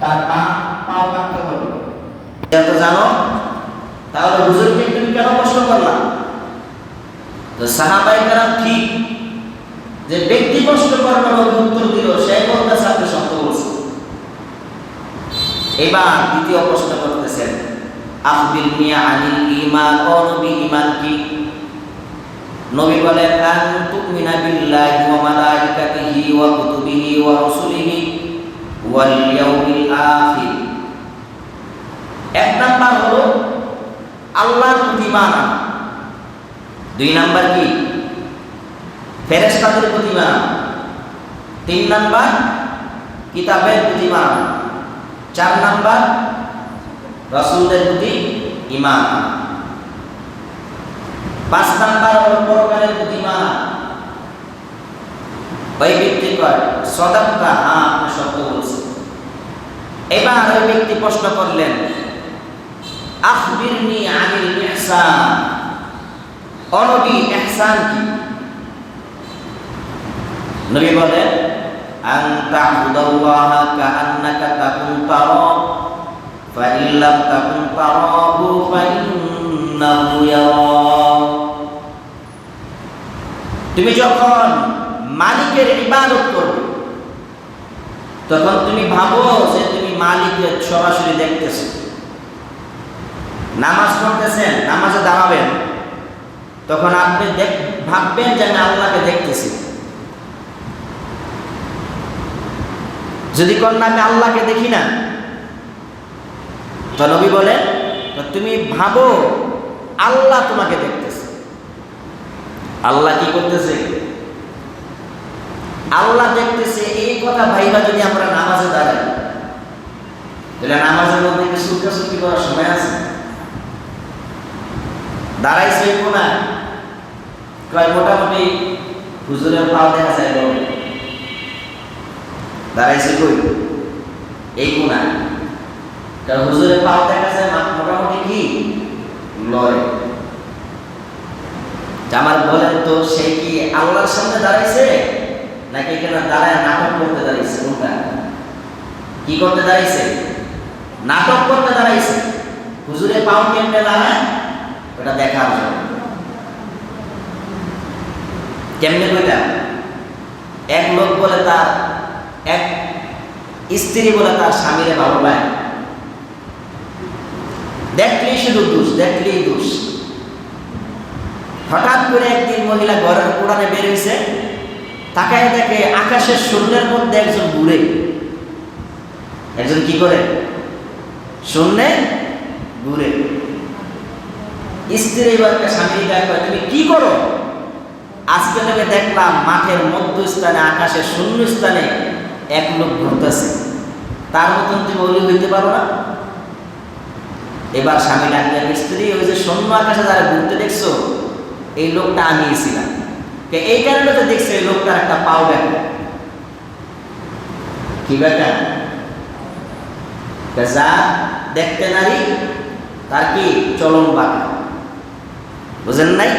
তার পা পাও কাটতে হবে তো জানো? তাহলে হুজুরকে তুমি কেন প্রশ্ন করলা? তো সাহাবাই কারাম ঠিক যে ব্যক্তি প্রশ্ন করবার উত্তর দিল, সে বলতেছে আপনি সত্য বলছেন এবার দ্বিতীয় প্রশ্ন করতেছেন আখবির মিয়া আনিল ঈমান, ও নবী, ঈমান কি? নবী বলেন, আন তুমিনা বিল্লাহি ওয়া মালাইকাতিহি ওয়া কুতুবিহি ওয়া রাসূলিহি ওয়াল ইয়াউমিল আখির এক নাম্বার হলো আনা। দুই নাম্বার কি ফেরেশতাদের প্রতি আনা। তিন নাম্বার, কিতাবের প্রতি আনা। চার নাম্বার, রাসূলদের প্রতি ইমান পাঁচ নাম্বার হলো পরকালের প্রতি আনা। ওই ব্যক্তি কয় সদাক্কা হ্যাঁ আপনি সত্য বলছেন এবার ওই ব্যক্তি প্রশ্ন করলেন আখবিরনি আনিল ইহসান। অনবী ইহসান কি? নবী বলেন, আন তা'বুদাল্লাহা কাআন্নাকা তাকুন তারা ফাইন লাম তাকুন তারাহু ফাইন্নাহু ইয়ারাক তুমি যখন মালিকের ইবাদত করবে, তখন তুমি ভাবো যে তুমি মালিকের সরাসরি দেখতেছো। নামাজ পড়তেছেন, নামাজে দাঁড়াবেন। তখন আপনি দেখ ভাববেন যে আমি আল্লাহকে দেখতেছি। যদি কন্যা আমি আল্লাহকে দেখি না, তো নবী বলেন তো তুমি ভাবো, আল্লাহ তোমাকে দেখতেছে। আল্লাহ কি করতেছে? আল্লাহ দেখতেছে, এই কথা ভাইবা যদি আমরা নামাজে দাঁড়াই, তাহলে নামাজের মধ্যে কি সুলকাসুলকি করার সময় আছে? দাঁড়াইছে কোনা কয়, মোটামুটি হুজুরের পাও দেখা যায় দাঁড়াইছে কই? এই কোনা কারণ হুজুরের পাও দেখা যায় মোটামুটি কি? লড়ে আমার বলেন, তো সে কি আল্লাহর সামনে দাঁড়াইছে? নাকি এখানে দাঁড়ায় নাটক করতে দাঁড়াইছে? কোনটা? কি করতে দাঁড়াইছে? নাটক করতে দাঁড়াইছে। হুজুরে পাও কেমনে দাঁড়ায়? ওটা দেখার জন্য। কেমনে কইটা এক লোক বলে তার, এক স্ত্রী বলে তার স্বামীরে ভালো পায় দেখলেই শুধু দোষ, দেখলেই দোষ। হঠাৎ করে একদিন মহিলা ঘরের কোড়ানে বের হয়েছে তাকায় দেখে আকাশের শূন্যের মধ্যে একজন ঘুরে একজন কি করে? শূন্যে ঘুরে স্ত্রী এবার স্বামী কয় তুমি কি করো? আজকে তোকে দেখলাম মাঠের মধ্যস্থানে, আকাশের শূন্য স্থানে এক লোক ঘুরতেছে। তার মতন তুমি অলি হইতে পারো না। এবার স্বামী ডাকলেন স্ত্রী, ওই যে শূন্য আকাশে যারা ঘুরতে দেখছ, এই লোকটা আনিয়েছিলাম এই কারণে তো দেখছে এই লোকটার একটা পাও ব্যাটা কি ব্যাটা যা দেখতে নারী, তার কি চলন বাঁকা? বুঝেন নাই?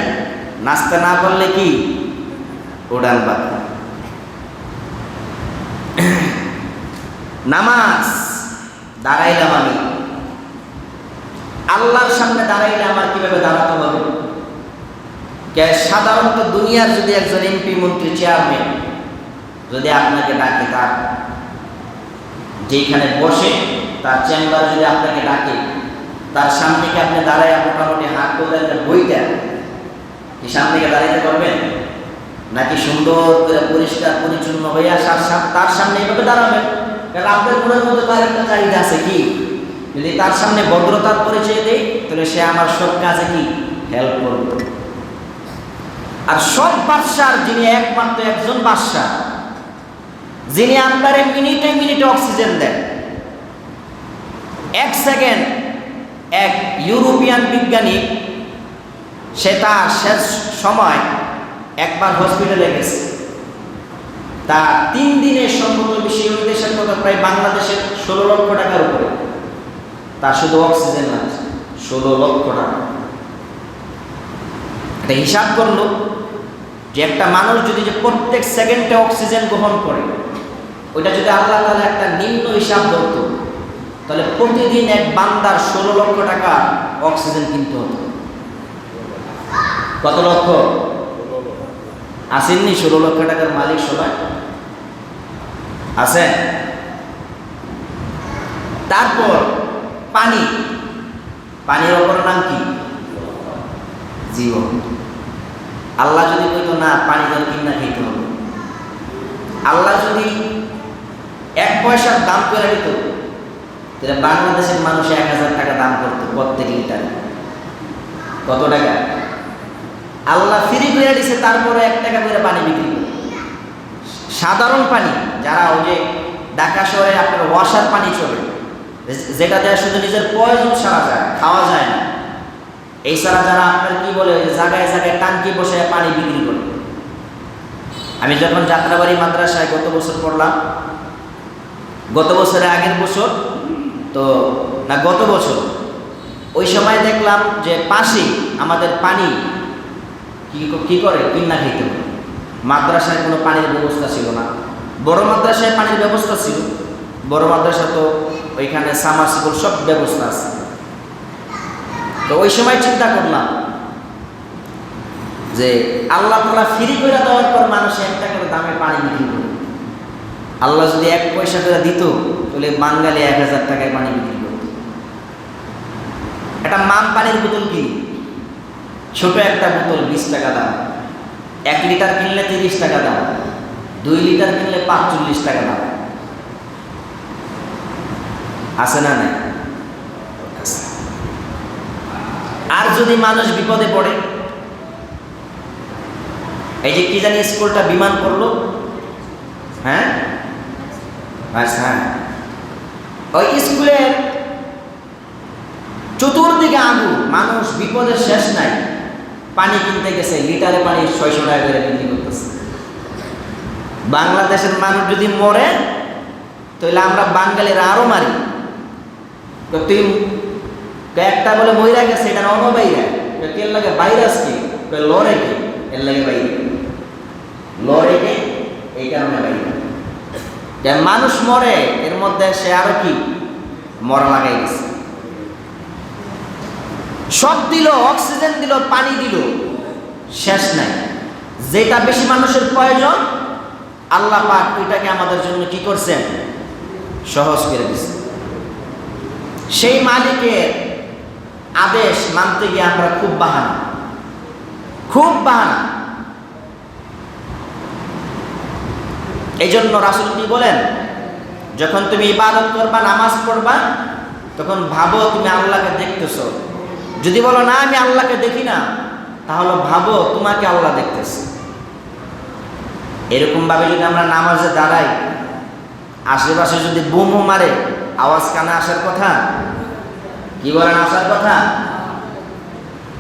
নাচতে না পারলে কি? উড়ান বাঁকা নামাজ, দাঁড়াইলাম আমি। আল্লাহর সামনে দাঁড়াইলে আমার কীভাবে দাঁড়াতে হবে? সাধারণত দুনিয়ার যদি একজন এমপি মন্ত্রী চেয়ারম্যান যদি আপনাকে ডাকে তার যেখানে বসে তার চেম্বার যদি আপনাকে ডাকে তার সামনে কি আপনি দাঁড়ায় মোটামুটি হাত তোলেন বইটা। কি সামনে দাঁড়াইতে পারবেন? নাকি সুন্দর করে পরিষ্কার, পরিচ্ছন্ন হইয়া তার সামনে এভাবে দাঁড়াবেন কারণ আপনার মনের মধ্যে তার একটা চাহিদা আছে কি? যদি তার সামনে ভদ্রতার পরিচয় দেয় তাহলে সে আমার সব কাজে কি? হেল্প করবে। আর সব বাদশার যিনি একমাত্র একজন বাদশাহ, যিনি আপনার মিনিটে মিনিটে অক্সিজেন দেন। এক সেকেন্ড এক ইউরোপিয়ান বিজ্ঞানী, সে তার শেষ সময় একবার হসপিটালে গেছে। তা তিন দিনের সম্পর্ক বেশি দেশের মতো প্রায় বাংলাদেশের ষোলো লক্ষ টাকার উপরে। তার শুধু অক্সিজেন আছে ষোলো লক্ষ টাকা। একটা হিসাব করল যে একটা মানুষ যদি যে প্রত্যেক সেকেন্ডে অক্সিজেন গ্রহণ করে, ওইটা যদি আল্লাহ তাহলে একটা নিম্ন হিসাব ধরতো তাহলে প্রতিদিন এক বান্দার ষোলো লক্ষ টাকা অক্সিজেন কিনতে হতো। কত লক্ষ? আসেননি ষোলো লক্ষ টাকার মালিক সবাই? আছেন তারপর পানি। পানির অপর নাম কি? জীবন। আল্লাহ যদি কইতো, না, পানি জল কিনা খেতে হবে। আল্লাহ যদি এক পয়সার দাম করে দিত তাহলে বাংলাদেশের মানুষ এক হাজার টাকা দাম করতো প্রত্যেক লিটারে। কত টাকা? আল্লাহ ফ্রি করে দিছে, তারপরে এক টাকা করে পানি বিক্রি করে সাধারণ পানি, যারা ওই যে ঢাকা শহরে আপনার ওয়াশার পানি চলে, যেটা দেওয়া শুধু নিজের প্রয়োজন সারা যায়, খাওয়া যায় না। এই যারা আপনার কি বলে জায়গায় জায়গায় টাঙ্কি বসে পানি বিক্রি করে। আমি যখন যাত্রাবাড়ি মাদ্রাসায় গত বছর পড়লাম, গত বছরের আগের বছর তো না, গত বছর। ওই সময় দেখলাম যে পাশে আমাদের পানি কি কি করে? কিনা খেতে মাদ্রাসায় কোনো পানির ব্যবস্থা ছিল না। বড় মাদ্রাসায় পানির ব্যবস্থা ছিল। বড় মাদ্রাসা তো ওইখানে সামারসিবল সব ব্যবস্থা আছে। তো ওই সময় চিন্তা করলাম যে আল্লাহ তালা ফ্রি করে দেওয়ার পর মানুষ এক টাকার দামে পানি বিক্রি করে আল্লাহ যদি এক পয়সা করে দিত, তাহলে বাঙালি এক হাজার টাকায় পানি বিক্রি করত। একটা মাম পানির বোতল কি? ছোট একটা বোতল, বিশ টাকা দাম। এক লিটার কিনলে তিরিশ টাকা দাম। দুই লিটার কিনলে পাঁচচল্লিশ টাকা দাম। আছে না নাই? আর যদি মানুষ বিপদে পড়ে, এই যে কি জানি স্কুলটা বিমান করল হ্যাঁ? আচ্ছা ওই স্কুলের চতুর্দিকে আগুন। মানুষ বিপদের শেষ নাই। পানি কিনতে গেছে, লিটারে পানি ছয়শো টাকা করে বিক্রি করতেছে। বাংলাদেশের মানুষ যদি মরে, তাহলে আমরা বাঙালিরা আরও মারি। তুই একটা বলে মহিলা গেছে এটা অনবাইরা। কেন লাগে ভাইরাস কি? লড়ে কি? এর লাগে বাইরে লড়ে কি এই কারণে বাইরে যে মানুষ মরে, এর মধ্যে সে আরও কি? মরা লাগাই গেছে সব দিল, অক্সিজেন দিল, পানি দিল, শেষ নাই। যেটা বেশি মানুষের প্রয়োজন, আল্লাহ পাক ওইটাকে আমাদের জন্য কি করছেন? সহজ করে দিচ্ছেন সেই মালিকের আদেশ মানতে গিয়ে আমরা খুব বাহানা। খুব বাহানা। এই জন্য রাসুল কি বলেন? যখন তুমি ইবাদত করবা, নামাজ পড়বা, তখন ভাবো তুমি আল্লাহকে দেখতেছো। যদি বলো, না, আমি আল্লাহকে দেখি না, তাহলে ভাবো তোমাকে আল্লাহ দেখতেছে। এরকম ভাবে যদি আমরা নামাজে দাঁড়াই, আশেপাশে যদি বুমো মারে, আওয়াজ কানে আসার কথা? কি বলেন আসার কথা?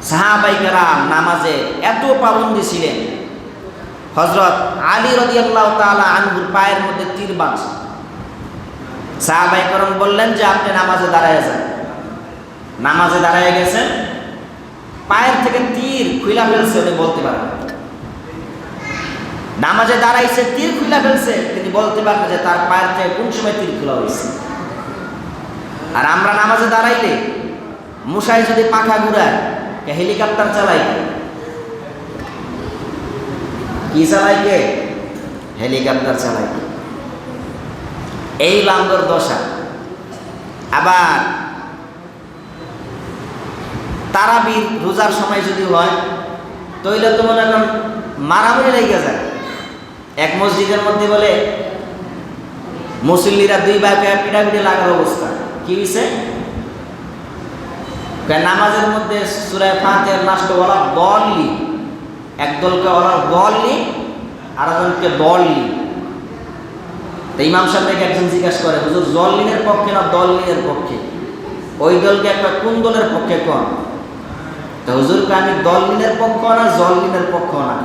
সাহাবাইকারা নামাজে এত পাবন্দি ছিলেন। হজরত আলী রদি আল্লাহ তালা আনহুর পায়ের মধ্যে তীর বাঁধছে। সাহাবাই করম বললেন যে, আপনি নামাজে দাঁড়ায় যান। নামাজে দাঁড়ায় গেছেন পায়ের থেকে তীর খুইলা ফেলছে উনি বলতে পারেন নামাজে দাঁড়াইছে, তীর খুইলা ফেলছে। তিনি বলতে পারেন যে, তার পায়ের থেকে কোন সময় তীর খোলা হয়েছে? আর আমরা নামাজে দাঁড়াইলে মশাই যদি পাখা ঘুরায় হেলিকপ্টার চালাই কে? কি চালাই কে? হেলিকপ্টার চালাই কে? এই বান্দর দশা। আবার তারাবির রোজার সময় যদি হয় তৈলে তো মনে করেন মারামারি লেগে যায়। এক মসজিদের মধ্যে বলে, মুসল্লিরা দুই ভাগে পিটাপিটি লাগার অবস্থা। কি হয়েছে নামাজের মধ্যে সুরায় ফাঁতের লাস্ট ওরা দললি এক দলকে ওরা দললি আর একজনকে দললি তো ইমাম সাহেবকে একজন জিজ্ঞাসা করে, হুজুর জললিনের পক্ষে না দল দললিনের পক্ষে? ওই দলকে একটা কোন দলের পক্ষে কন? তো হুজুরকে আমি দললিনের পক্ষ না জললিনের পক্ষ না।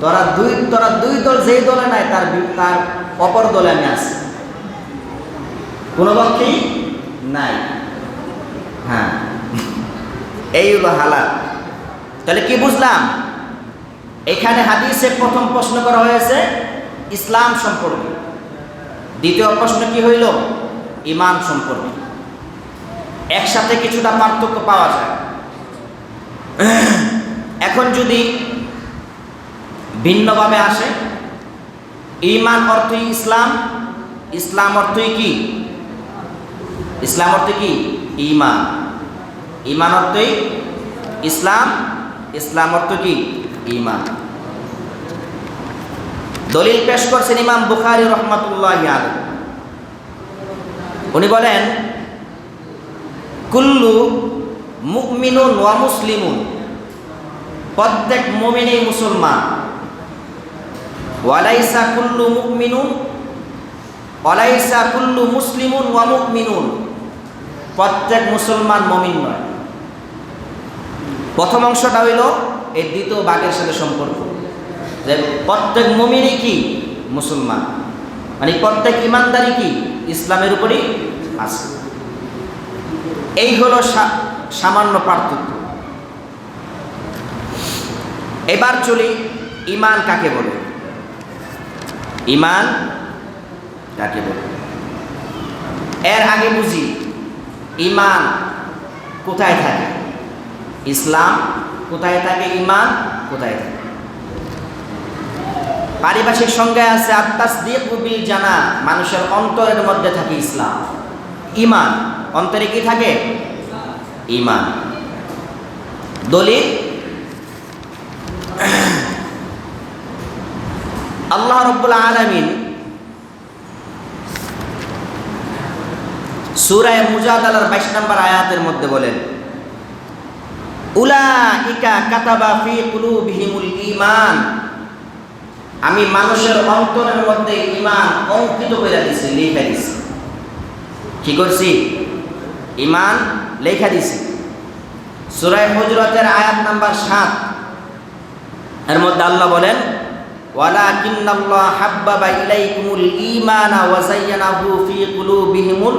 তোরা দুই তোরা দুই দল যেই দলে নাই, তার তার অপর দলে আমি আছি। কোনো পক্ষেই নাই? হ্যাঁ। এই হলো হালাত তাহলে কি বুঝলাম? এখানে হাদিসে প্রথম প্রশ্ন করা হয়েছে, ইসলাম সম্পর্কে। দ্বিতীয় প্রশ্ন কি হইল? ইমান সম্পর্কে। একসাথে কিছুটা পার্থক্য পাওয়া যায়। এখন যদি ভিন্নভাবে আসে, ইমান অর্থই ইসলাম ইসলাম অর্থই কি? ইসলাম অর্থ কি? ইমান। ইমান অর্থই ইসলাম ইসলাম অর্থ কি? ইমান। দলিল পেশ করছেন ইমাম বুখারি রহমতুল্লাহ উনি বলেন, কুল্লু মুকমিনুন ওয়া মুসলিমুন, প্রত্যেক মুমিনই মুসলমান। ওয়ালাইসা কুল্লু মুকমিনুন ওয়ালাইসা কুল্লু মুসলিমুন ওয়া মুকমিনুন প্রত্যেক মুসলমান মমিন নয়। প্রথম অংশটা হইল এই দ্বিতীয় বাঘের সাথে সম্পর্ক। যে প্রত্যেক মমিনই কি? মুসলমান। মানে প্রত্যেক ইমানদারি কি? ইসলামের উপরই আছে। এই হলো সামান্য পার্থক্য। এবার চলি ইমান কাকে বলে? ইমান কাকে বলে? এর আগে বুঝি ইমান কোথায় থাকে? ইসলাম কোথায় থাকে ইমান কোথায় থাকে? পারিভাষিক সংজ্ঞায় আছে আত্মাস দিয়ে কবি জানা মানুষের অন্তরের মধ্যে থাকে ইসলাম। ইমান অন্তরে কি থাকে? ইমান দলিল? আল্লাহ রব্বুল আলমিন সুরায় মুজাদালার বাইশ নম্বর আয়াতের মধ্যে বলেন উলা ইকা কাতাবা ফি কুলুবিহিমুল ঈমান। আমি মানুষের অন্তরের মধ্যে ইমান অঙ্কিত করে দিছি, লেখা দিছি। কি করছি? ইমান লেখা দিছি। সুরায় হজরতের আয়াত নাম্বার সাত। এর মধ্যে আল্লাহ বলেন হাব্বাবা ইলাইকুমুল ঈমানা ওয়া যায়্যানাহু ফি কুলুবিহিমুল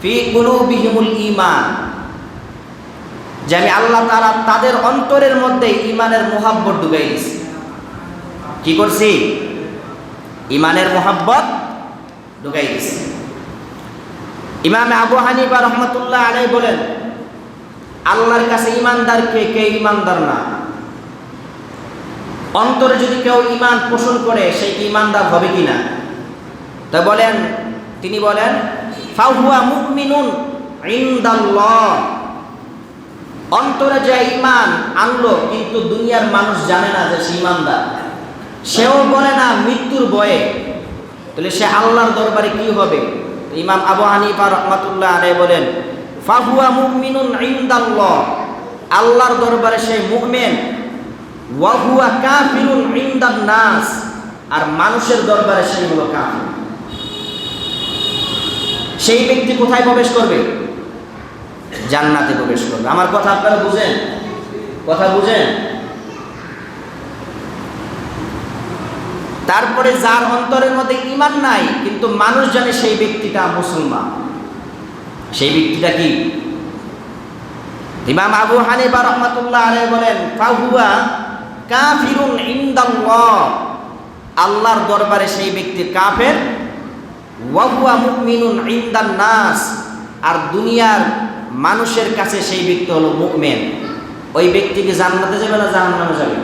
ফি কুলুবিহিমুল ঈমান। যে আমি আল্লাহ তারা তাদের অন্তরের মধ্যে ইমানের মোহাব্বত ঢুকাই কি করছি? ইমানের মোহাব্বত ঢুকাই দিছি। ইমাম আবু হানিফা রহমতুল্লাহ আলাই বলেন, আল্লাহর কাছে ইমানদার কে কে ইমানদার না? অন্তরে যদি কেউ ইমান পোষণ করে সেই কি ইমানদার হবে কি না তা বলেন, তিনি বলেন, ফাহুয়া মুমিনুন ইনদাল্লাহ। অন্তরে যে ইমান আনলো, কিন্তু দুনিয়ার মানুষ জানে না যে সে ইমানদার সেও বলে না মৃত্যুর বয়ে তাহলে সে আল্লাহর দরবারে কি হবে? ইমাম আবু হানিফা রহমাতুল্লাহ আলাই বলেন, ফাহুয়া মুমিনুন ইনদাল্লাহ। আল্লাহর দরবারে সে মুমিন। ওয়াহুয়া কাফিরুন ইনদান নাস। আর মানুষের দরবারে সে হলো কাফির। সেই ব্যক্তি কোথায় প্রবেশ করবে? জান্নাতে প্রবেশ করবে। আমার কথা আপনারা বুঝেন? কথা বুঝেন? তারপরে যার অন্তরের মধ্যে ইমান নাই, কিন্তু মানুষ জানে সেই ব্যক্তিটা মুসলমান। সেই ব্যক্তিটা কি? ইমাম আবু হানিফা রহমাতুল্লাহ আলাইহি বলেন, ফাহুয়া কাফিরুন ইনদাল্লাহ। আল্লাহর দরবারে সেই ব্যক্তি কাফের। ওয়াহুয়া মুমিনুন ইনদান নাস। আর দুনিয়ার মানুষের কাছে সেই ব্যক্তি হলো মুকমেন ওই ব্যক্তিকে জান্নাতে যাবে না জাহান্নামে যাবে?